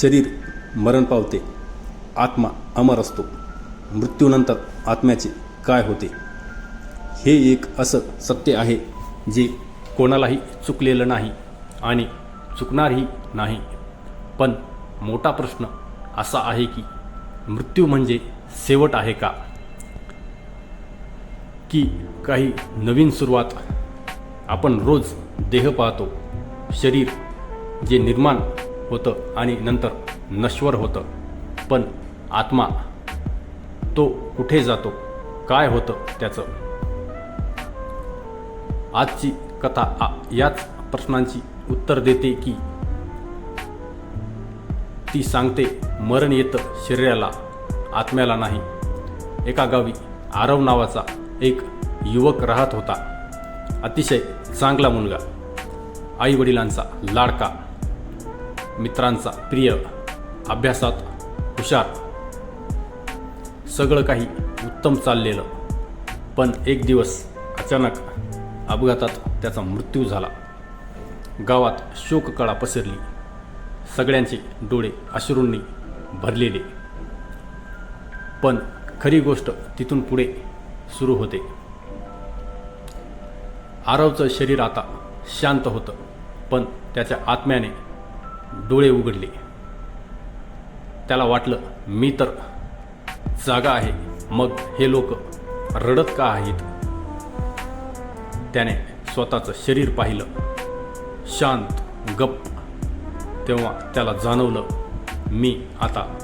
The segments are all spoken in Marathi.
शरीर मरण पावते आत्मा अमर असतो मृत्यूनंतर आत्म्याचे काय होते? हे एक असं सत्य आहे जे कोणालाही चुकलेलं नाही आणि चुकणारही नाही. पण मोठा प्रश्न असा आहे की मृत्यू म्हणजे शेवट आहे का? की काही नवीन सुरुवात? आपण रोज देह पाहतो शरीर जे निर्माण होतं आणि नंतर नश्वर होतं. पण आत्मा तो कुठे जातो? काय होतं त्याचं? आजची कथा आ- याच प्रश्नांची उत्तर देते की ती सांगते मरण येतं शरीराला आत्म्याला नाही. एका गावी आरव नावाचा एक युवक राहत होता. अतिशय चांगला मुलगा. आई वडिलांचा लाडका. मित्रांचा प्रिय अभ्यासात हुशार. सगळं काही उत्तम चाललेलं. पण एक दिवस अचानक अपघातात त्याचा मृत्यू झाला. गावात शोककळा पसरली. सगळ्यांचे डोळे अश्रूंनी भरलेले. पण खरी गोष्ट तिथून पुढे सुरू होते. आरवचं शरीर आता शांत होतं पण त्याच्या आत्म्याने डोळे उघडले. त्याला वाटलं मी तर जागा आहे. मग हे लोक रडत का आहेत? त्याने स्वतःचं शरीर पाहिलं. शांत गप्प. तेव्हा त्याला जाणवलं मी आता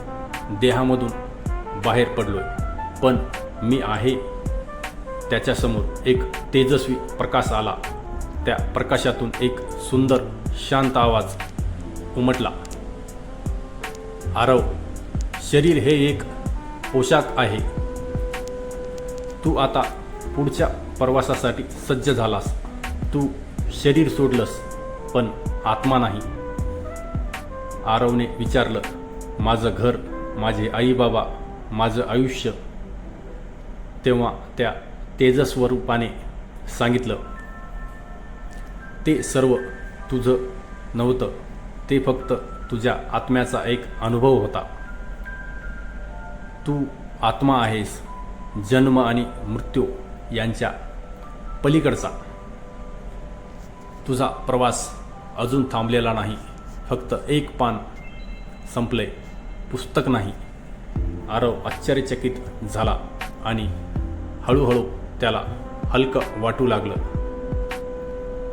देहामधून बाहेर पडलोय. पण मी आहे. त्याच्यासमोर एक तेजस्वी प्रकाश आला. त्या प्रकाशातून एक सुंदर शांत आवाज उमटला. आरव शरीर हे एक पोशाख आहे. तू आता पुढच्या प्रवासासाठी सज्ज झालास. तू शरीर सोडलंस पण आत्मा नाही. आरवने विचारलं माझं घर माझे आईबाबा माझं आयुष्य? तेव्हा त्या तेजस्वरूपाने सांगितलं ते सर्व तुझं नव्हतं. ते फक्त तुझ्या आत्म्याचा एक अनुभव होता. तू आत्मा आहेस जन्म आणि मृत्यू यांच्या पलीकडचा. तुझा प्रवास अजून थांबलेला नाही फक्त एक पान संपले पुस्तक नाही. आरव आश्चर्यचकित झाला आणि हळूहळू त्याला हलकं वाटू लागलं.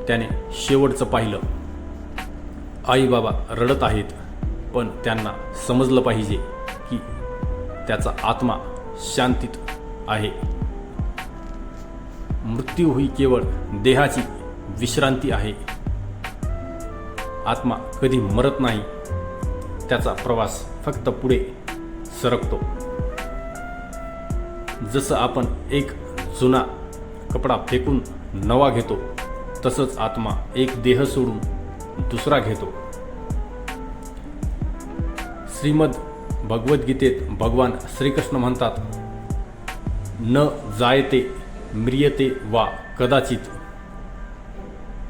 त्याने शेवटचं पाहिलं. आई बाबा रडत आहेत पण त्यांना समजलं पाहिजे की त्याचा आत्मा शांतीत आहे. मृत्यू ही केवळ देहाची विश्रांती आहे. आत्मा कधी मरत नाही त्याचा प्रवास फक्त पुढे सरकतो. जसं आपण एक जुना कपडा फेकून नवा घेतो तसंच आत्मा एक देह सोडून दुसरा घेतो. श्रीमद भगवद्गीतेत भगवान श्रीकृष्ण म्हणतात न जायते म्रियते वा कदाचित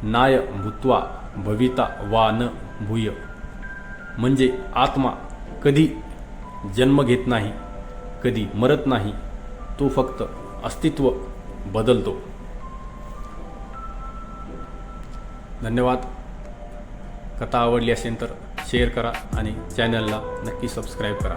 नाय भूत्वा भविता वा न भूय. म्हणजे आत्मा कधी जन्म घेत नाही कधी मरत नाही तो फक्त अस्तित्व बदलतो. धन्यवाद. कथा आवडली असेल तर शेअर करा आणि चॅनलला नक्की सबस्क्राईब करा.